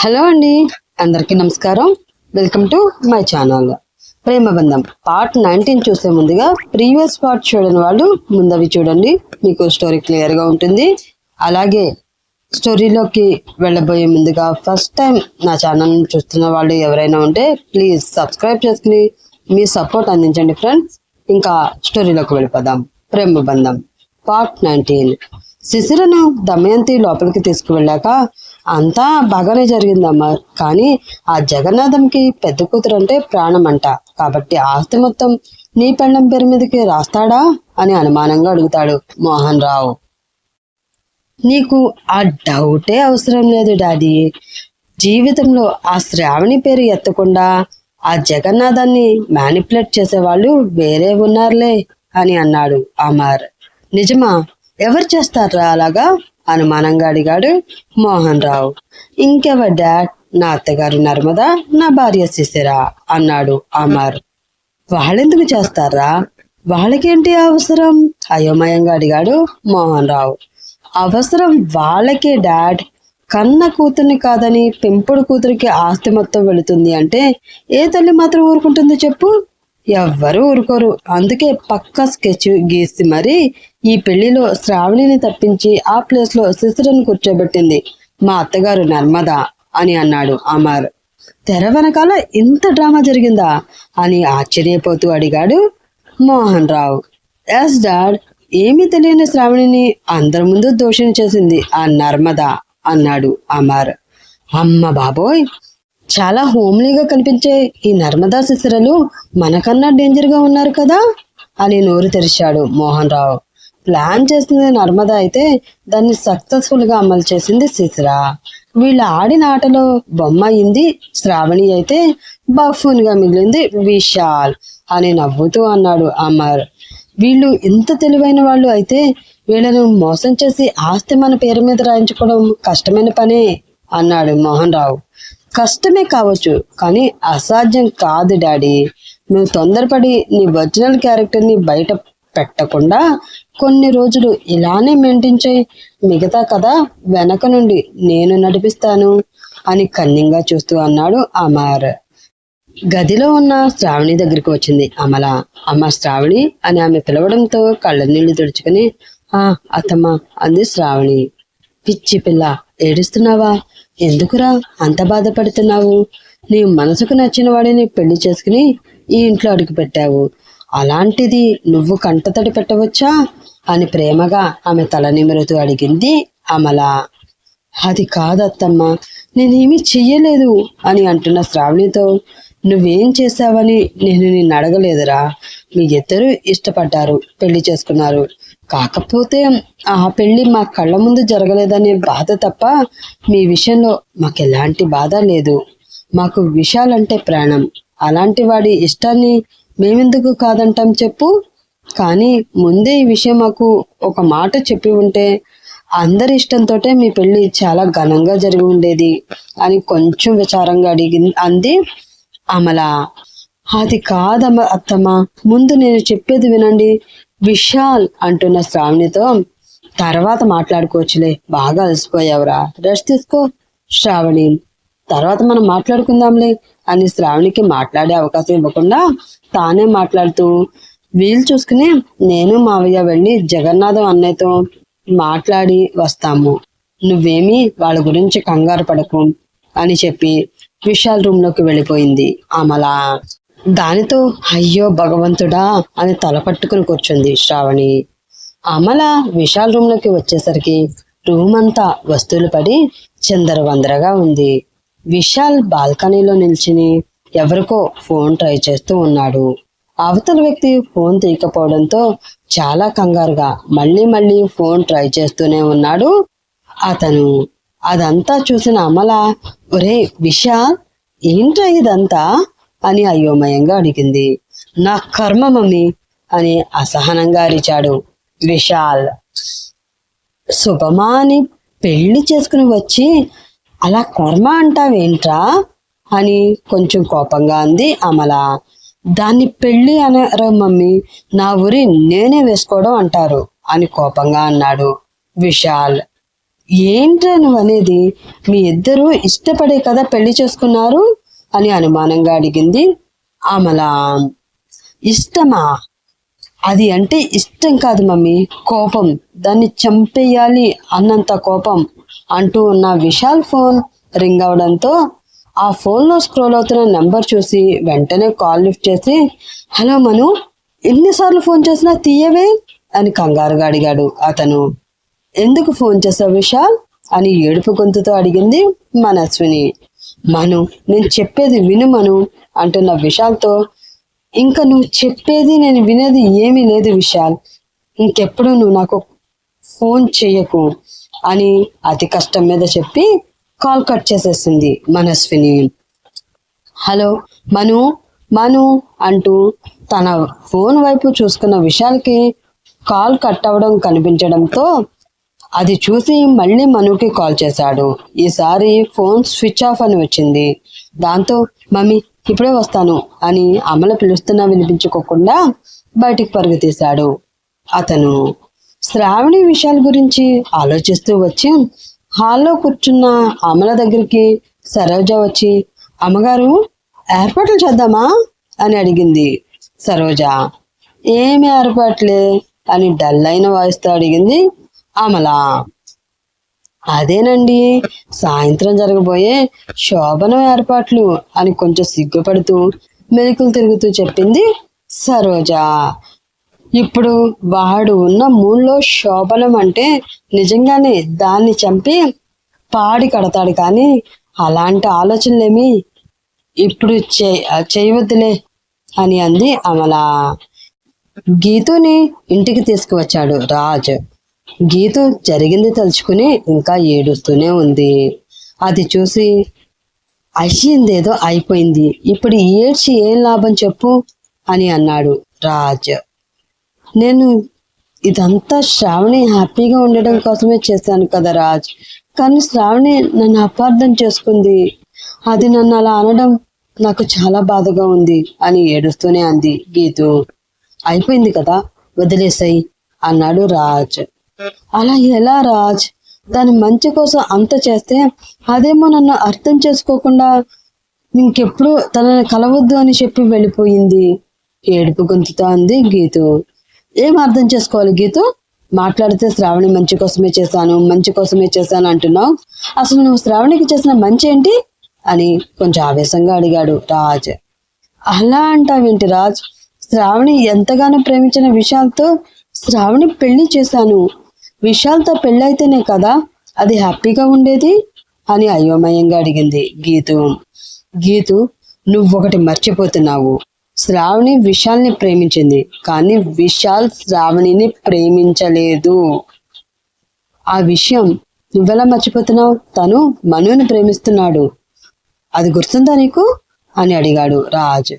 Hello అండి అందరికీ నమస్కారం. వెల్కమ్ టు మై ఛానల్ ప్రేమ బంధం. పార్ట్ నైన్టీన్ చూసే ముందుగా ప్రీవియస్ పార్ట్ చూడని వాళ్ళు ముందవి చూడండి. మీకు స్టోరీ క్లియర్గా ఉంటుంది. అలాగే స్టోరీలోకి వెళ్ళబోయే ముందుగా ఫస్ట్ టైం నా ఛానల్ చూస్తున్న వాళ్ళు ఎవరైనా ఉంటే ప్లీజ్ సబ్స్క్రైబ్ చేసుకుని మీ సపోర్ట్ అందించండి ఫ్రెండ్స్ ఇంకా స్టోరీలోకి వెళ్ళిపోదాం. ప్రేమ బంధం. పార్ట్ నైన్టీన్ శిశిరను దమయంతి లోపలికి తీసుకువెళ్ళాక అంతా బాగానే జరిగిందమ్మా. కానీ ఆ జగన్నాథంకి పెద్ద కూతురు అంటే ప్రాణం అంట కాబట్టి ఆస్తి మొత్తం నీ పెళ్ళం పేరు మీదకి రాస్తాడా అని అనుమానంగా అడుగుతాడు మోహన్ రావు. నీకు ఆ డౌటే అవసరం లేదు డాడీ. జీవితంలో ఆ శ్రావణి పేరు ఎత్తకుండా ఆ జగన్నాథాన్ని మ్యానిపులేట్ చేసేవాళ్ళు వేరే ఉన్నారులే అని అన్నాడు అమర్. నిజమా? ఎవరు చేస్తారా అలాగా? అనుమానంగా అడిగాడు మోహన్ రావు ఇంకెవర్ డాడ్? నా అత్తగారు నర్మదా నా భార్య శిశిరా అన్నాడు అమర్. వాళ్ళెందుకు చేస్తారా? వాళ్ళకేంటి అవసరం? అయోమయంగా అడిగాడు మోహన్ రావు అవసరం వాళ్ళకే డాడ్. కన్న కూతుర్ని కాదని పెంపుడు కూతురికి ఆస్తి మొత్తం వెళుతుంది అంటే ఏ తల్లి మాత్రం ఊరుకుంటుంది చెప్పు? ఎవ్వరూ ఊరుకోరు. అందుకే పక్క స్కెచ్ గీసి మరి ఈ పెళ్ళిలో శ్రావణిని తప్పించి ఆ ప్లేస్లో శిశురను కూర్చోబెట్టింది. మా అత్తగారు నర్మదా అని అన్నాడు అమర్. తెర వెనకాల ఇంత డ్రామా జరిగిందా? అని ఆశ్చర్యపోతూ అడిగాడు మోహన్ రావు ఎస్ డాడ్ ఏమీ తెలియని శ్రావణిని అందరి ముందు దోషం చేసింది ఆ నర్మదా అన్నాడు అమర్. అమ్మ బాబోయ్! చాలా హోమ్లీగా కనిపించే ఈ నర్మదా శిశిరలు మనకన్నా డేంజర్గా ఉన్నారు కదా? అని నోరు తెరిచాడు మోహన్ రావు ప్లాన్ చేసింది నర్మదా అయితే దాన్ని సక్సెస్ఫుల్గా అమలు చేసింది శిశిర వీళ్ళ ఆడిన ఆటలో బొమ్మ అయింది శ్రావణి అయితే బఫూన్గా మిగిలింది విశాల్ అని నవ్వుతూ అన్నాడు అమర్. వీళ్ళు ఇంత తెలివైన వాళ్ళు అయితే వీళ్ళను మోసం చేసి ఆస్తి మన పేరు మీద రాయించుకోవడం కష్టమైన పనే అన్నాడు మోహన్ రావు కష్టమే కావచ్చు కానీ అసాధ్యం కాదు డాడీ. నువ్వు తొందరపడి నీ ఒరిజినల్ క్యారెక్టర్ని బయట పెట్టకుండా కొన్ని రోజులు ఇలానే మెయింటైన్ చేయి. మిగతా కథ వెనక నుండి నేను నడిపిస్తాను అని కన్నింగా చూస్తూ అన్నాడు అమర్. గదిలో ఉన్న శ్రావణి దగ్గరికి వచ్చింది అమల. అమ్మ శ్రావణి అని ఆమె పిలవడంతో కళ్ళ నీళ్ళు తుడుచుకుని ఆ అత్తమ్మ అంది శ్రావణి. పిచ్చి పిల్ల ఏడుస్తున్నావా? ఎందుకురా అంత బాధపడుతున్నావు? నీ మనసుకు నచ్చిన వాడిని పెళ్ళి చేసుకుని ఈ ఇంట్లో అడుగు పెట్టావు. అలాంటిది నువ్వు కంటతడి పెట్టవచ్చా? అని ప్రేమగా ఆమె తల నిమురుతూ అడిగింది అమల. అది కాదత్తమ్మ నేనేమీ చెయ్యలేదు అని అంటున్న శ్రావణితో నువ్వేం చేశావని నేను నిన్ను అడగలేదురా మీ ఇద్దరు ఇష్టపడ్డారు పెళ్ళి చేసుకున్నారు. కాకపోతే ఆ పెళ్ళి మా కళ్ళ ముందు జరగలేదనే బాధ తప్ప మీ విషయంలో మాకు ఎలాంటి బాధ లేదు. మాకు విషయాలంటే ప్రాణం. అలాంటి వాడి ఇష్టాన్ని మేమెందుకు కాదంటాం చెప్పు. కానీ ముందే ఈ విషయం మాకు ఒక మాట చెప్పి ఉంటే అందరి ఇష్టంతో మీ పెళ్ళి చాలా ఘనంగా జరిగి ఉండేది అని కొంచెం విచారంగా అడిగింది అంది అమల. అది కాదమ్మ అత్తమ్మ. ముందు నేను చెప్పేది వినండి. విశాల్ అంటున్న శ్రావణితో తర్వాత మాట్లాడుకోవచ్చులే. బాగా అలసిపోయావురా. రెస్ట్ తీసుకో శ్రావణి. తర్వాత మనం మాట్లాడుకుందాంలే అని శ్రావణికి మాట్లాడే అవకాశం ఇవ్వకుండా తానే మాట్లాడుతూ వీలు చూసుకుని నేను మావయ్య వెళ్ళి జగన్నాథం అన్నయ్యతో మాట్లాడి వస్తాము. నువ్వేమీ వాళ్ళ గురించి కంగారు పడకు అని చెప్పి విశాల్ రూమ్లోకి వెళ్ళిపోయింది. అమల దానితో అయ్యో భగవంతుడా అని తలపట్టుకుని కూర్చుంది శ్రావణి. అమల విశాల్ రూమ్లోకి వచ్చేసరికి రూమ్ అంతా వస్తువులు పడి చిందరవందరగా ఉంది. విశాల్ బాల్కనీలో నిల్చుని ఎవరికో ఫోన్ ట్రై చేస్తూ ఉన్నాడు. అవతల వ్యక్తి ఫోన్ తీయకపోవడంతో చాలా కంగారుగా మళ్ళీ మళ్ళీ ఫోన్ ట్రై చేస్తూనే ఉన్నాడు అతను. అదంతా చూసిన అమల ఒరే విశాల్ ఏంట్రా ఇదంతా? అని అయోమయంగా అడిగింది. నా కర్మ మమ్మీ అని అసహనంగా అరిచాడు విశాల్. శుభమా అని పెళ్ళి చేసుకుని వచ్చి అలా కర్మ అంటావేంట్రా? అని కొంచెం కోపంగా అంది అమల. దాన్ని పెళ్ళి అనరు మమ్మీ నా ఊరి నేనే వేసుకోవడం అంటారు అని కోపంగా అన్నాడు విశాల్. ఏంట్రా నువ్వు అనేది మీ ఇద్దరూ ఇష్టపడే కదా పెళ్ళి చేసుకున్నారు? అని అనుమానంగా అడిగింది అమల ఇష్టమా? అది అంటే ఇష్టం కాదు మమ్మీ కోపం. దాన్ని చంపేయాలి అన్నంత కోపం అంటూ ఉన్న విశాల్ ఫోన్ రింగ్ అవడంతో ఆ ఫోన్లో స్క్రోల్ అవుతున్న నెంబర్ చూసి వెంటనే కాల్ లిఫ్ట్ చేసి హలో మను ఎన్నిసార్లు ఫోన్ చేసినా తీయవే? అని కంగారుగా అడిగాడు అతను. ఎందుకు ఫోన్ చేసావు విశాల్? అని ఏడుపు గొంతుతో అడిగింది మనస్విని. మను నేను చెప్పేది విను మను అంటున్న విశాల్తో ఇంకా నువ్వు చెప్పేది నేను వినేది ఏమీ లేదు విశాల్. ఇంకెప్పుడు నువ్వు నాకు ఫోన్ చెయ్యకు అని అతి కష్టం మీద చెప్పి కాల్ కట్ చేసేసింది మనస్విని. హలో మను మను అంటూ తన ఫోన్ వైపు చూసుకున్న విశాల్కి కాల్ కట్ అవ్వడం కనిపించడంతో అది చూసి మళ్ళీ మనుకి కాల్ చేశాడు. ఈసారి ఫోన్ స్విచ్ ఆఫ్ అని వచ్చింది. దాంతో మమ్మీ ఇప్పుడే వస్తాను అని అమల పిలుస్తున్నా వినిపించుకోకుండా బయటికి పరుగు తీశాడు అతను. శ్రావణి విషయాల గురించి ఆలోచిస్తూ వచ్చి హాల్లో కూర్చున్న అమల దగ్గరికి సరోజ వచ్చి అమ్మగారు ఏర్పాట్లు చేద్దామా? అని అడిగింది సరోజ. ఏమి ఏర్పాట్లే? అని డల్ అయిన వాయిస్తో అడిగింది అమల. అదేనండి సాయంత్రం జరగబోయే శోభనం ఏర్పాట్లు అని కొంచెం సిగ్గుపడుతూ మెలికలు తిరుగుతూ చెప్పింది సరోజ. ఇప్పుడు వాడు ఉన్న మూడులో శోభనం అంటే నిజంగానే దాన్ని చంపి పాడి కడతాడు కానీ అలాంటి ఆలోచనలేమి ఇప్పుడు చే చేయవద్దులే అని అంది అమల. గీతుని ఇంటికి తీసుకువచ్చాడు రాజ్. గీతు జరిగింది తలుచుకుని ఇంకా ఏడుస్తూనే ఉంది. అది చూసి అయ్యిందేదో అయిపోయింది. ఇప్పుడు ఏడ్చి ఏం లాభం చెప్పు అని అన్నాడు రాజ్. నేను ఇదంతా శ్రావణి హ్యాపీగా ఉండడం కోసమే చేశాను కదా రాజ్. కానీ శ్రావణి నన్ను అపార్థం చేసుకుంది. అది నన్ను అలా అనడం నాకు చాలా బాధగా ఉంది అని ఏడుస్తూనే అంది గీతు. అయిపోయింది కదా వదిలేసాయి అన్నాడు రాజ్. అలా ఎలా రాజ్? దాని మంచి కోసం అంత చేస్తే అదేమో నన్ను అర్థం చేసుకోకుండా ఇంకెప్పుడు తనని కలవద్దు అని చెప్పి వెళ్ళిపోయింది. ఏడుపు గొంతుతో అంది గీతు. ఏం అర్థం చేసుకోవాలి గీతు? మాట్లాడితే శ్రావణి మంచి కోసమే చేశాను మంచి కోసమే చేశాను అంటున్నావు. అసలు నువ్వు శ్రావణికి చేసిన మంచి ఏంటి? అని కొంచెం ఆవేశంగా అడిగాడు రాజ్. అలా అంటావేంటి రాజ్? శ్రావణి ఎంతగానో ప్రేమించిన విషయాలతో శ్రావణి పెళ్ళి చేశాను. విశాల్తో పెళ్ళైతేనే కదా అది హ్యాపీగా ఉండేది? అని అయోమయంగా అడిగింది గీతు. గీతు నువ్వొకటి మర్చిపోతున్నావు. శ్రావణి విశాల్ని ప్రేమించింది కానీ విశాల్ శ్రావణిని ప్రేమించలేదు. ఆ విషయం నువ్వెలా మర్చిపోతున్నావు? తను మనుని ప్రేమిస్తున్నాడు. అది గుర్తుందా నీకు? అని అడిగాడు రాజ్.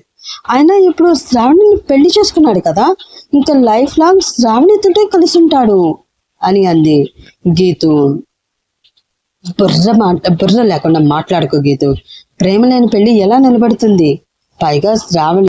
ఆయన ఇప్పుడు శ్రావణిని పెళ్ళి చేసుకున్నాడు కదా. ఇంకా లైఫ్ లాంగ్ శ్రావణితోటే కలిసి ఉంటాడు అని అంది. గీతు బుర్ర మాట బుర్ర లేకుండా మాట్లాడుకో గీతు. ప్రేమ లేని పెళ్ళి ఎలా నిలబడుతుంది? పైగా శ్రావణి